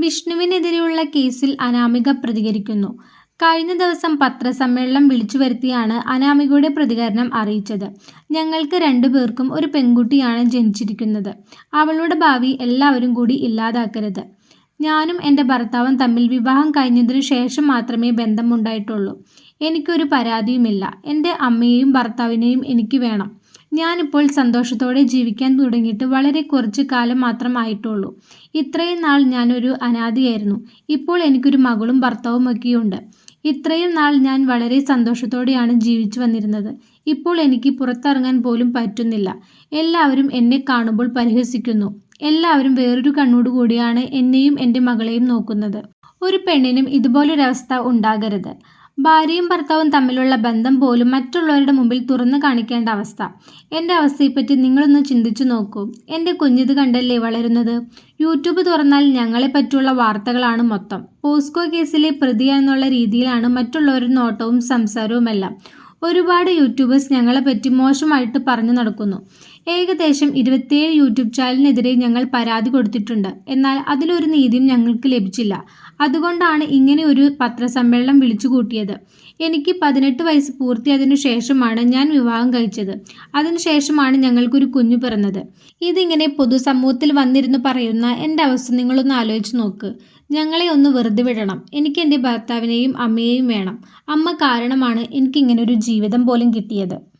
വിഷ്ണുവിനെതിരെയുള്ള കേസിൽ അനാമിക പ്രതികരിക്കുന്നു. കഴിഞ്ഞ ദിവസം പത്രസമ്മേളനം വിളിച്ചു വരുത്തിയാണ് അനാമികയുടെ പ്രതികരണം അറിയിച്ചത്. ഞങ്ങൾക്ക് രണ്ടുപേർക്കും ഒരു പെൺകുട്ടിയാണ് ജനിച്ചിരിക്കുന്നത്. അവളുടെ ഭാവി എല്ലാവരും കൂടി ഇല്ലാതാക്കരുത്. ഞാനും എന്റെ ഭർത്താവും തമ്മിൽ വിവാഹം കഴിഞ്ഞതിനു ശേഷം മാത്രമേ ബന്ധമുണ്ടായിട്ടുള്ളൂ. എനിക്കൊരു പരാതിയുമില്ല. എന്റെ അമ്മയെയും ഭർത്താവിനെയും എനിക്ക് വേണം. ഞാനിപ്പോൾ സന്തോഷത്തോടെ ജീവിക്കാൻ തുടങ്ങിയിട്ട് വളരെ കുറച്ച് കാലം മാത്രമായിട്ടുള്ളൂ ഇത്രയും നാൾ ഞാനൊരു അനാഥയായിരുന്നു. ഇപ്പോൾ എനിക്കൊരു മകളും ഭർത്താവും ഒക്കെയുണ്ട്. ഇത്രയും നാൾ ഞാൻ വളരെ സന്തോഷത്തോടെയാണ് ജീവിച്ചു വന്നിരുന്നത്. ഇപ്പോൾ എനിക്ക് പുറത്തിറങ്ങാൻ പോലും പറ്റുന്നില്ല. എല്ലാവരും എന്നെ കാണുമ്പോൾ പരിഹസിക്കുന്നു. എല്ലാവരും വേറൊരു കണ്ണോടുകൂടിയാണ് എന്നെയും എന്റെ മകളെയും നോക്കുന്നത്. ഒരു പെണ്ണിനും ഇതുപോലൊരവസ്ഥ ഉണ്ടാകരുത്. ഭാര്യയും ഭർത്താവും തമ്മിലുള്ള ബന്ധം പോലും മറ്റുള്ളവരുടെ മുമ്പിൽ തുറന്നു കാണിക്കേണ്ട അവസ്ഥ. എന്റെ അവസ്ഥയെപ്പറ്റി നിങ്ങളൊന്ന് ചിന്തിച്ചു നോക്കൂ. എന്റെ കുഞ്ഞിത് കണ്ടല്ലേ വളരുന്നത്? യൂട്യൂബ് തുറന്നാൽ ഞങ്ങളെ പറ്റിയുള്ള വാർത്തകളാണ് മൊത്തം. പോസ്കോ കേസിലെ പ്രതി എന്നുള്ള രീതിയിലാണ് മറ്റുള്ളവരുടെ നോട്ടവും സംസാരവുമെല്ലാം. ഒരുപാട് യൂട്യൂബേഴ്സ് ഞങ്ങളെപ്പറ്റി മോശമായിട്ട് പറഞ്ഞു നടക്കുന്നു. ഏകദേശം ഇരുപത്തിയേഴ് യൂട്യൂബ് ചാനലിനെതിരെ ഞങ്ങൾ പരാതി കൊടുത്തിട്ടുണ്ട്. എന്നാൽ അതിലൊരു നീതിയും ഞങ്ങൾക്ക് ലഭിച്ചില്ല. അതുകൊണ്ടാണ് ഇങ്ങനെ ഒരു പത്രസമ്മേളനം വിളിച്ചുകൂട്ടിയത്. എനിക്ക് പതിനെട്ട് വയസ്സ് പൂർത്തിയായതിനു ശേഷമാണ് ഞാൻ വിവാഹം കഴിച്ചത്. അതിനുശേഷമാണ് ഞങ്ങൾക്കൊരു കുഞ്ഞു പിറന്നത്. ഇതിങ്ങനെ പൊതുസമൂഹത്തിൽ വന്നിരുന്നു പറയുന്ന എന്റെ അവസ്ഥ നിങ്ങളൊന്ന് ആലോചിച്ച് നോക്ക്. ഞങ്ങളെ ഒന്ന് വെറുതെ വിടണം. എനിക്ക് എന്റെ ഭർത്താവിനെയും അമ്മയെയും വേണം. അമ്മ കാരണമാണ് എനിക്കിങ്ങനെ ഒരു ജീവിതം പോലും കിട്ടിയത്.